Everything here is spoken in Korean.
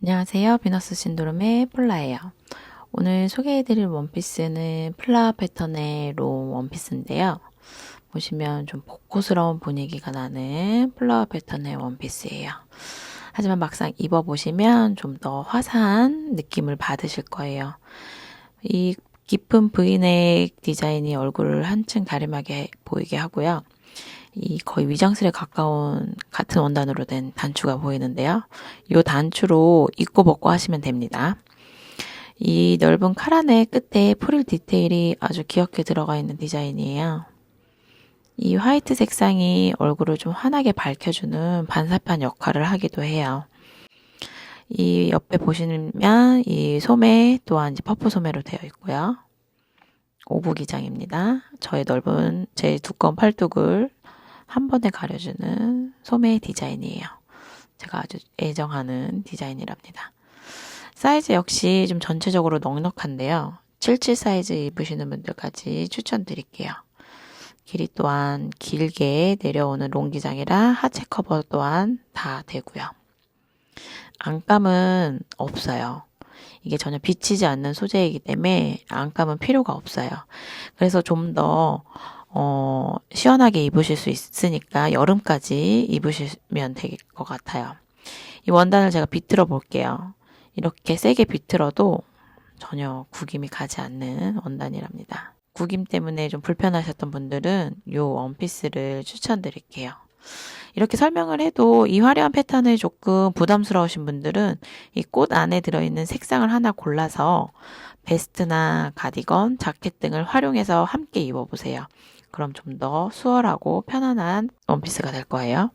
안녕하세요. 비너스 신드롬의 폴라예요. 오늘 소개해드릴 원피스는 플라 패턴의 롱 원피스인데요. 보시면 좀 복고스러운 분위기가 나는 플라워 패턴의 원피스예요. 하지만 막상 입어보시면 좀 더 화사한 느낌을 받으실 거예요. 이 깊은 브이넥 디자인이 얼굴을 한층 가림하게 보이게 하고요. 이 거의 위장술에 가까운 같은 원단으로 된 단추가 보이는데요. 이 단추로 입고 벗고 하시면 됩니다. 이 넓은 카란의 끝에 프릴 디테일이 아주 귀엽게 들어가 있는 디자인이에요. 이 화이트 색상이 얼굴을 좀 환하게 밝혀주는 반사판 역할을 하기도 해요. 이 옆에 보시면 이 소매 또한 이제 퍼프 소매로 되어 있고요. 오부 기장입니다. 저의 넓은 제 두꺼운 팔뚝을 한 번에 가려주는 소매 디자인이에요. 제가 아주 애정하는 디자인이랍니다. 사이즈 역시 좀 전체적으로 넉넉한데요. 77 사이즈 입으시는 분들까지 추천드릴게요. 길이 또한 길게 내려오는 롱기장이라 하체 커버 또한 다 되고요. 안감은 없어요. 이게 전혀 비치지 않는 소재이기 때문에 안감은 필요가 없어요. 그래서 좀 더, 어, 시원하게 입으실 수 있으니까 여름까지 입으시면 될 것 같아요. 이 원단을 제가 비틀어 볼게요. 이렇게 세게 비틀어도 전혀 구김이 가지 않는 원단이랍니다. 구김 때문에 좀 불편하셨던 분들은 이 원피스를 추천드릴게요. 이렇게 설명을 해도 이 화려한 패턴을 조금 부담스러우신 분들은 이 꽃 안에 들어있는 색상을 하나 골라서 베스트나 가디건, 자켓 등을 활용해서 함께 입어보세요. 그럼 좀 더 수월하고 편안한 원피스가 될 거예요.